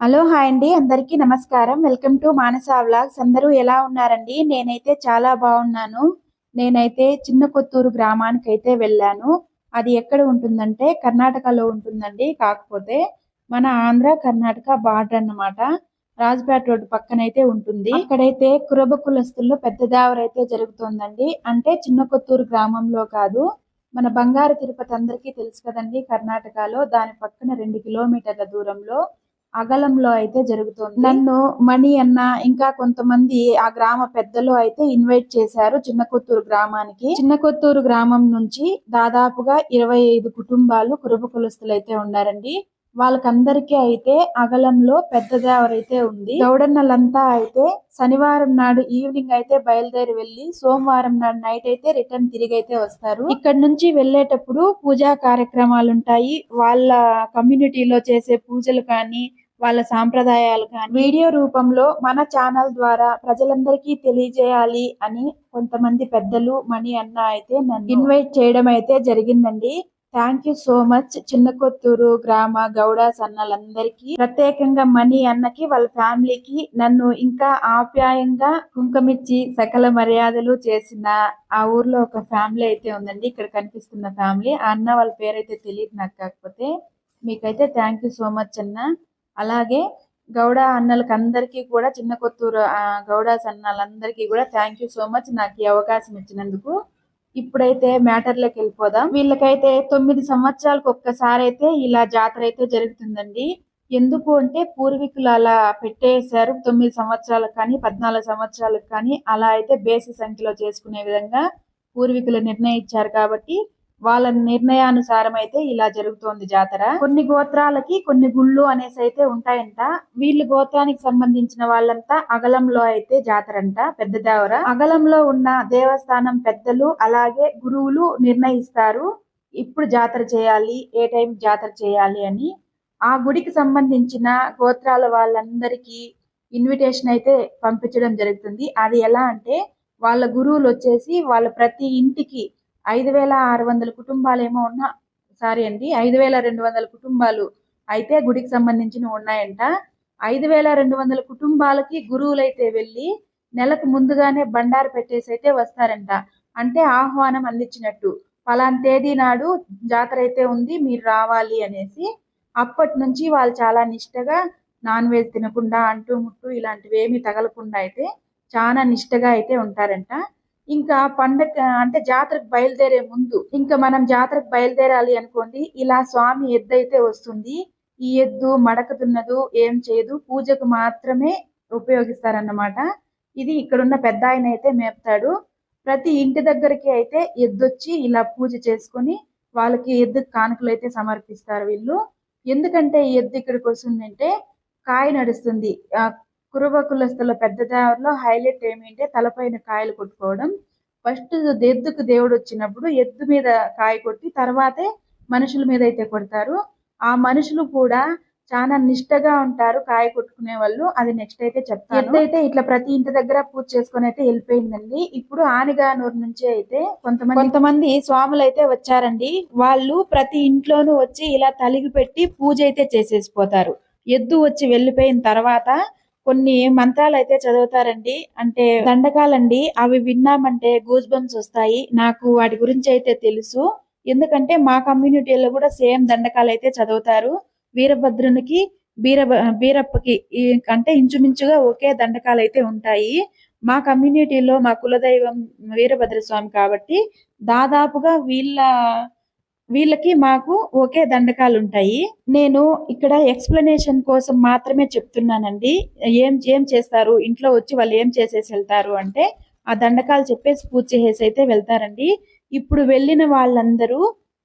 Hello hi అండి. అందరికీ నమస్కారం. Welcome to Manasa vlogs. అందరూ ఎలా ఉన్నారండి? నేనైతే చాలా బాగున్నాను. నేనైతే చిన్న కొత్తూరు గ్రామానికి అయితే వెళ్ళాను. అది ఎక్కడ ఉంటుందంటే కర్ణాటకలో ఉంటుందండి కాకపోతే మన ఆంధ్ర కర్ణాటక బార్డర్ అన్నమాట. రాజ్పేట రోడ్డు పక్కనైతే ఉంటుంది. అక్కడైతే కురబ కులస్తుల్లో పెద్ద దేవర అయితే జరుగుతుందండి. అంటే చిన్న కొత్తూరు గ్రామంలో కాదు మన బంగారు తిరుపతి అందరికీ తెలుసు కదండి కర్ణాటకలో. దాని పక్కన రెండు కిలోమీటర్ల దూరంలో అగలంలో అయితే జరుగుతుంది. నన్ను మణి అన్న ఇంకా కొంతమంది ఆ గ్రామ పెద్దలు అయితే ఇన్వైట్ చేశారు చిన్న కొత్తూరు గ్రామానికి. చిన్న కొత్తూరు గ్రామం నుంచి దాదాపుగా ఇరవై ఐదు కుటుంబాలు కురుబ కులస్తులు అయితే ఉన్నారండి. వాళ్ళకందరికీ అయితే అగలంలో పెద్ద దేవరైతే ఉంది గౌడన్నలంతా అయితే శనివారం నాడు ఈవినింగ్ అయితే బయలుదేరి వెళ్ళి సోమవారం నాడు నైట్ అయితే రిటర్న్ తిరిగి అయితే వస్తారు. ఇక్కడ నుంచి వెళ్ళేటప్పుడు పూజా కార్యక్రమాలు ఉంటాయి వాళ్ళ కమ్యూనిటీలో చేసే పూజలు కానీ వాళ్ళ సాంప్రదాయాలు కానీ వీడియో రూపంలో మన ఛానల్ ద్వారా ప్రజలందరికీ తెలియజేయాలి అని కొంతమంది పెద్దలు మణి అన్న అయితే నన్ను ఇన్వైట్ చేయడం అయితే జరిగిందండి. Thank you so much. Chinna Kothuru గ్రామ గౌడ సన్నలందరికీ ప్రత్యేకంగా మణి అన్నకి వాళ్ళ ఫ్యామిలీకి నన్ను ఇంకా ఆప్యాయంగా కుంకమిచ్చి సకల మర్యాదలు చేసిన ఆ ఊర్లో ఒక ఫ్యామిలీ అయితే ఉందండి. ఇక్కడ కనిపిస్తున్న ఫ్యామిలీ. ఆ అన్న వాళ్ళ పేరైతే తెలియదు నాకు కాకపోతే. మీకైతే థ్యాంక్ యూ సో మచ్ అన్న. అలాగే గౌడ అన్నలకి అందరికీ కూడా చిన్న కొత్తూరు గౌడ గౌడాస్ అన్నలందరికీ కూడా థ్యాంక్ యూ సో మచ్ నాకు ఈ అవకాశం ఇచ్చినందుకు ఇప్పుడైతే మ్యాటర్లోకి వెళ్ళిపోదాం. వీళ్ళకైతే తొమ్మిది సంవత్సరాలకు ఒక్కసారి అయితే ఇలా జాతర అయితే జరుగుతుందండి. ఎందుకు అంటే పూర్వీకులు అలా పెట్టేశారు తొమ్మిది సంవత్సరాలకు కానీ పద్నాలుగు సంవత్సరాలకు కానీ అలా అయితే బేసి సంఖ్యలో చేసుకునే విధంగా పూర్వీకులు నిర్ణయించారు కాబట్టి వాళ్ళ నిర్ణయానుసారం అయితే ఇలా జరుగుతోంది జాతర. కొన్ని గోత్రాలకి కొన్ని గుళ్ళు అనేసి అయితే ఉంటాయంట. వీళ్ళు గోత్రానికి సంబంధించిన వాళ్ళంతా అగలంలో అయితే జాతర అంట పెద్ద దేవర. అగలంలో ఉన్న దేవస్థానం పెద్దలు అలాగే గురువులు నిర్ణయిస్తారు. ఇప్పుడు జాతర చేయాలి ఏ టైం జాతర చేయాలి అని. ఆ గుడికి సంబంధించిన గోత్రాల వాళ్ళందరికీ ఇన్విటేషన్ అయితే పంపించడం జరుగుతుంది. అది ఎలా అంటే వాళ్ళ గురువులు వచ్చేసి వాళ్ళ ప్రతి ఇంటికి ఐదు వేల ఆరు వందల కుటుంబాలు ఏమో ఉన్నా సారీ అండి ఐదు వేల రెండు వందల కుటుంబాలు అయితే గుడికి సంబంధించినవి ఉన్నాయంట. ఐదు వేల రెండు వందల కుటుంబాలకి గురువులైతే వెళ్ళి నెలకు ముందుగానే బండారు పెట్టేసి అయితే వస్తారంట. అంటే ఆహ్వానం అందించినట్టు. పలానా తేదీ నాడు జాతర అయితే ఉంది మీరు రావాలి అనేసి అప్పటి నుంచి వాళ్ళు చాలా నిష్టగా నాన్ వెజ్ తినకుండా అంటూ ముట్టు ఇలాంటివి ఏమీ తగలకుండా అయితే చాలా నిష్టగా అయితే ఉంటారంట. ఇంకా పండగ అంటే జాతరకు బయలుదేరే ముందు ఇంకా మనం జాతరకు బయలుదేరాలి అనుకోండి ఇలా స్వామి ఎద్దు అయితే వస్తుంది ఈ ఎద్దు మడకతున్నదు ఏం చేయదు పూజకు మాత్రమే ఉపయోగిస్తారన్నమాట. ఇది ఇక్కడున్న పెద్ద ఆయన అయితే మేపుతాడు. ప్రతి ఇంటి దగ్గరికి అయితే ఎద్దొచ్చి ఇలా పూజ చేసుకొని వాళ్ళకి ఎద్దు కానుకలు అయితే సమర్పిస్తారు వీళ్ళు. ఎందుకంటే ఈ ఎద్దు ఇక్కడికి వస్తుందంటే కాయ నడుస్తుంది. ఆ కురువ కులస్తుల పెద్ద దేవరలో హైలైట్ ఏమిటంటే తలపైన కాయలు కొట్టుకోవడం. ఫస్ట్ ఎద్దుకు దేవుడు వచ్చినప్పుడు ఎద్దు మీద కాయ కొట్టి తర్వాతే మనుషుల మీద అయితే కొడతారు. ఆ మనుషులు కూడా చాలా నిష్టగా ఉంటారు కాయ కొట్టుకునే వాళ్ళు. అది నెక్స్ట్ అయితే చెప్తాను. ఎద్దు అయితే ఇట్లా ప్రతి ఇంటి దగ్గర పూజ చేసుకొని అయితే వెళ్ళిపోయిందండి. ఇప్పుడు ఆనిగానూరు నుంచి అయితే కొంతమంది కొంతమంది స్వాములు అయితే వచ్చారండి. వాళ్ళు ప్రతి ఇంట్లోనూ వచ్చి ఇలా తలిగి పెట్టి పూజ అయితే చేసేసిపోతారు. ఎద్దు వచ్చి వెళ్ళిపోయిన తర్వాత కొన్ని మంత్రాలు అయితే చదువుతారండి. అంటే దండకాలండి అవి విన్నామంటే గూజ్ బంప్స్ వస్తాయి. నాకు వాటి గురించి అయితే తెలుసు. ఎందుకంటే మా కమ్యూనిటీలో కూడా సేమ్ దండకాలు అయితే చదువుతారు. వీరభద్రునికి బీర బీరప్పకి అంటే ఇంచుమించుగా ఒకే దండకాలు అయితే ఉంటాయి. మా కమ్యూనిటీలో మా కులదైవం వీరభద్ర స్వామి కాబట్టి దాదాపుగా వీళ్ళ వీళ్ళకి మాకు ఒకే దండకాలు ఉంటాయి నేను ఇక్కడ ఎక్స్ప్లెనేషన్ కోసం మాత్రమే చెప్తున్నానండి. ఏం ఏం చేస్తారు? ఇంట్లో వచ్చి వాళ్ళు ఏం చేసేసి వెళ్తారు అంటే ఆ దండకాలు చెప్పేసి పూజ చేసేసి అయితే వెళ్తారండి. ఇప్పుడు వెళ్ళిన వాళ్ళందరూ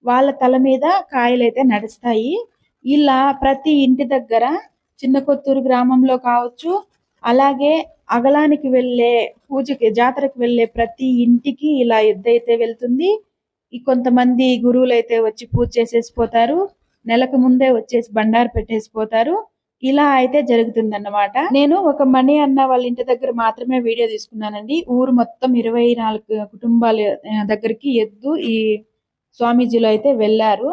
వాళ్ళ తల మీద కాయలు అయితే నడుస్తాయి. ఇలా ప్రతి ఇంటి దగ్గర చిన్న కొత్తూరు గ్రామంలో కావచ్చు అలాగే అగలానికి వెళ్ళే పూజకి జాతరకు వెళ్ళే ప్రతి ఇంటికి ఇలా ఎద్దైతే వెళ్తుంది. కొంతమంది గురువులు అయితే వచ్చి పూజ చేసేసిపోతారు నెలకు ముందే వచ్చేసి బండారు పెట్టేసిపోతారు. ఇలా అయితే జరుగుతుంది అన్నమాట నేను ఒక మణి అన్న వాళ్ళ ఇంటి దగ్గర మాత్రమే వీడియో తీసుకున్నానండి. ఊరు మొత్తం ఇరవై నాలుగు కుటుంబాల దగ్గరికి ఎద్దు ఈ స్వామీజీలు అయితే వెళ్ళారు.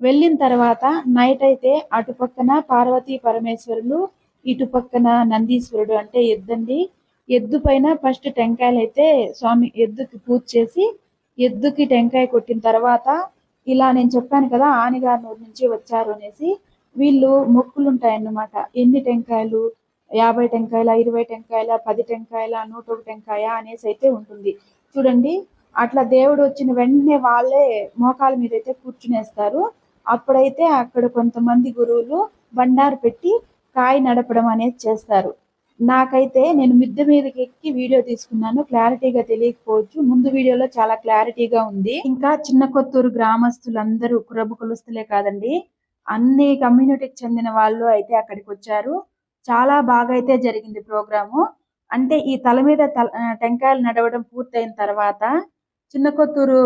వెళ్ళిన తర్వాత నైట్ అయితే అటు పక్కన పార్వతీ పరమేశ్వరులు ఇటు పక్కన నందీశ్వరుడు అంటే ఎద్దండి. ఎద్దు పైన ఫస్ట్ టెంకాయలు అయితే స్వామి ఎద్దుకి పూజ చేసి ఎద్దుకి టెంకాయ కొట్టిన తర్వాత ఇలా నేను చెప్పాను కదా ఆనిగారి నూరు నుంచి వచ్చారు అనేసి వీళ్ళు మొక్కులు ఉంటాయన్నమాట ఎన్ని టెంకాయలు? యాభై టెంకాయల ఇరవై టెంకాయల పది టెంకాయల నూట ఒక టెంకాయ అనేసి అయితే ఉంటుంది. చూడండి అట్లా దేవుడు వచ్చిన వెంటనే వాళ్ళే మోకాల మీద అయితే కూర్చునేస్తారు. అప్పుడైతే అక్కడ కొంతమంది గురువులు బండారు పెట్టి కాయ నడపడం అనేది చేస్తారు. నాకైతే నేను మిద్దె మీదకి ఎక్కి వీడియో తీసుకున్నాను. క్లారిటీగా తెలియకపోవచ్చు. ముందు వీడియోలో చాలా క్లారిటీగా ఉంది. ఇంకా చిన్న కొత్తూరు గ్రామస్తులందరూ కురబు కొలుస్తులే కాదండి. అన్ని కమ్యూనిటీకి చెందిన వాళ్ళు అయితే అక్కడికి వచ్చారు. చాలా బాగా అయితే జరిగింది ప్రోగ్రాము. అంటే ఈ తల మీద టెంకాయలు నడవడం పూర్తయిన తర్వాత చిన్న కొత్తూరు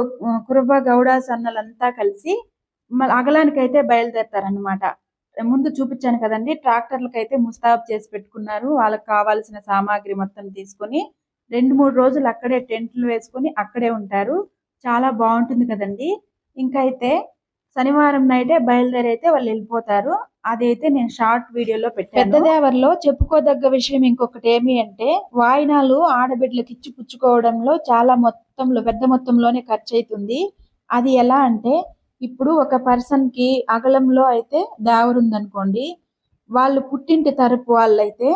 కురబ గౌడ సన్నలంతా కలిసి మళ్ళీ అగలానికి అయితే బయలుదేరతారనమాట ముందు చూపించాను కదండి. ట్రాక్టర్లకు అయితే ముస్తాబ్ చేసి పెట్టుకున్నారు. వాళ్ళకి కావాల్సిన సామాగ్రి మొత్తం తీసుకొని రెండు మూడు రోజులు అక్కడే టెంట్లు వేసుకొని అక్కడే ఉంటారు. చాలా బాగుంటుంది కదండి. ఇంకైతే అయితే శనివారం నైటే బయలుదేరి అయితే వాళ్ళు వెళ్ళిపోతారు. అదైతే నేను షార్ట్ వీడియోలో పెట్టాను. పెద్దదేవర్లో చెప్పుకోదగ్గ విషయం ఇంకొకటి ఏమి అంటే వాయినాలు ఆడబిడ్డలకు ఇచ్చి పుచ్చుకోవడంలో చాలా మొత్తంలో పెద్ద మొత్తంలోనే ఖర్చు అవుతుంది అది ఎలా అంటే ఇప్పుడు ఒక పర్సన్కి అగలంలో అయితే అనుకోండి వాళ్ళు పుట్టింటి తరపు వాళ్ళైతే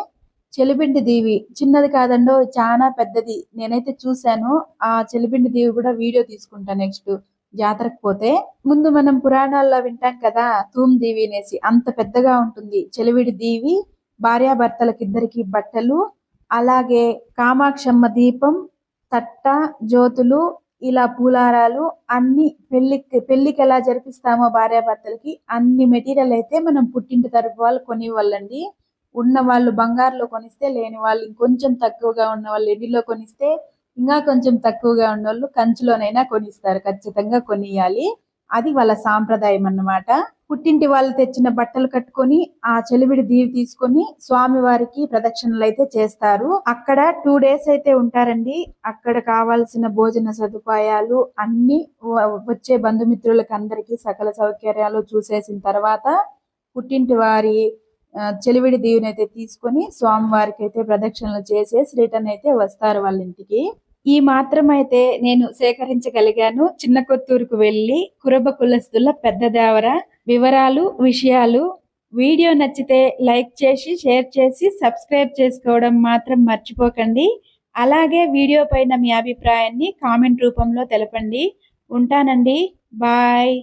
చెలిపిండి దీవి చిన్నది కాదండో చాలా పెద్దది నేనైతే చూశాను ఆ చెలిపిండి దీవి కూడా వీడియో తీసుకుంటా నెక్స్ట్ జాతరకు పోతే. ముందు మనం పురాణాల్లో వింటాం కదా తూమ్ దీవి అనేసి అంత పెద్దగా ఉంటుంది చెలివిడి దీవి భార్యాభర్తలకిద్దరికి బట్టలు అలాగే కామాక్షమ్మ దీపం తట్ట జ్యోతులు ఇలా పూలారాలు అన్ని పెళ్ళికి పెళ్ళికి ఎలా జరిపిస్తామో భార్యాభర్తలకి అన్ని మెటీరియల్ అయితే మనం పుట్టింటి తరపు వాళ్ళు కొనివ్వాలండి. ఉన్న వాళ్ళు బంగారులో కొనిస్తే లేని వాళ్ళు ఇంకొంచెం తక్కువగా ఉన్న వాళ్ళు ఎడిలో కొనిస్తే ఇంకా కొంచెం తక్కువగా ఉన్న వాళ్ళు కంచులోనైనా కొనిస్తారు ఖచ్చితంగా కొనియాలి. అది వాళ్ళ సాంప్రదాయం అన్నమాట. పుట్టింటి వాళ్ళు తెచ్చిన బట్టలు కట్టుకొని ఆ చెలివిడి దీవి తీసుకొని స్వామి వారికి ప్రదక్షిణలు అయితే చేస్తారు. అక్కడ టూ డేస్ అయితే ఉంటారండి. అక్కడ కావాల్సిన భోజన సదుపాయాలు అన్ని వచ్చే బంధుమిత్రులకి అందరికి సకల సౌకర్యాలు చూసేసిన తర్వాత పుట్టింటి వారి చెలివిడి దీవిని అయితే తీసుకొని స్వామి వారికి అయితే ప్రదక్షిణలు చేసేసి రిటర్న్ అయితే వస్తారు వాళ్ళ ఇంటికి ఈ మాత్రం అయితే నేను సేకరించగలిగాను చిన్న కొత్తూరుకు వెళ్ళి కురబ కులస్తుల పెద్ద దేవర వివరాలు విషయాలు. వీడియో నచ్చితే లైక్ చేసి షేర్ చేసి సబ్స్క్రైబ్ చేసుకోవడం మాత్రం మర్చిపోకండి. అలాగే వీడియో పైన మీ అభిప్రాయాన్ని కామెంట్ రూపంలో తెలపండి. ఉంటానండి. బాయ్.